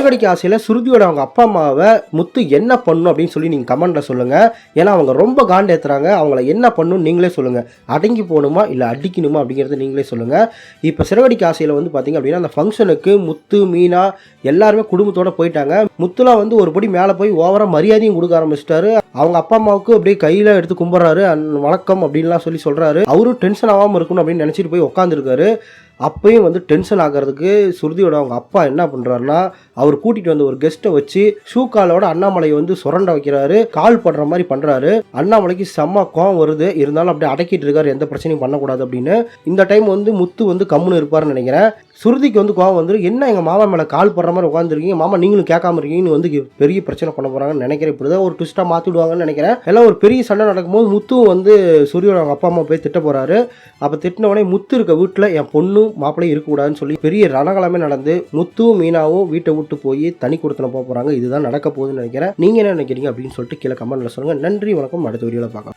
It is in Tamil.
சிறகடிக்க ஆசையில் சுருதியோட அவங்க அப்பா அம்மாவை முத்து என்ன பண்ணும் அப்படின்னு சொல்லி நீங்கள் கமெண்ட்டில் சொல்லுங்கள் ஏன்னா அவங்க ரொம்ப காண்டேத்துறாங்க அவங்கள என்ன பண்ணணும் நீங்களே சொல்லுங்கள் அடங்கி போகணுமா? இல்லை அடிக்கணுமா? அப்படிங்கிறத நீங்களே சொல்லுங்கள் இப்போ சிறகடிக்க ஆசையில் வந்து பார்த்தீங்க அப்படின்னா அந்த ஃபங்க்ஷனுக்கு முத்து மீனா எல்லாருமே குடும்பத்தோடு போயிட்டாங்க. முத்துலாம் வந்து ஒரு படி மேலே போய் ஓவராக மரியாதையும் கொடுக்க ஆரம்பிச்சிட்டாரு. அவங்க அப்பா அம்மாவுக்கு அப்படியே கையில் எடுத்து கும்பிட்றாரு. வணக்கம் அப்படின்லாம் சொல்லி சொல்கிறாரு அவரும் டென்ஷன் ஆகாமல் இருக்கணும் அப்படின்னு நினச்சிட்டு போய் உட்காந்துருக்காரு அப்பயும் வந்து டென்ஷன் ஆகிறதுக்கு சுருதியோட அவங்க அப்பா என்ன பண்ணுறாருன்னா அவர் கூட்டிகிட்டு வந்த ஒரு கெஸ்ட்டை வச்சு ஷூ காலோட அண்ணாமலையை வந்து சுரண்ட வைக்கிறாரு கால் படுற மாதிரி பண்ணுறாரு அண்ணாமலைக்கு செம்ம கோவம் வருது. இருந்தாலும் அப்படியே அடக்கிட்டு இருக்காரு எந்த பிரச்சனையும் பண்ணக்கூடாது அப்படின்னு. இந்த டைம் வந்து முத்து வந்து கம்முன்னு இருப்பார்னு நினைக்கிறேன். சுருதிக்கு வந்து கோவம் வந்துடும் என்ன எங்கள் மாமா மேலே கால் படுற மாதிரி உட்காந்துருக்கீங்க மாமா நீங்களும் கேட்காம இருக்கீங்கன்னு வந்து பெரிய பிரச்சனை பண்ண போகிறாங்கன்னு நினைக்கிறேன். இப்படி தான் ஒரு ட்விஸ்ட்டாக மாற்றிடுவாங்கன்னு நினைக்கிறேன். எல்லாம் ஒரு பெரிய சண்டை நடக்கும்போது முத்துவும் வந்து சூரியோட அவங்க அப்பா அம்மா போய் திட்ட போகிறாரு அப்போ திட்டினவனே முத்து இருக்க வீட்டில் என் பொண்ணும் மாப்பிள்ளையும் இருக்கக்கூடாதுன்னு சொல்லி பெரிய ரணகலமே நடந்து முத்துவும் மீனாவும் வீட்டை விட்டு போய் தனி கொடுத்தன போக போகிறாங்க இதுதான் நடக்க போகுதுன்னு நினைக்கிறேன். நீங்கள் என்ன நினைக்கிறீங்க? அப்படின்னு சொல்லிட்டு கீழே கமெண்ட்டில் சொல்லுங்கள் நன்றி வணக்கம். அடுத்த வீடியோவில் பார்க்கலாம்.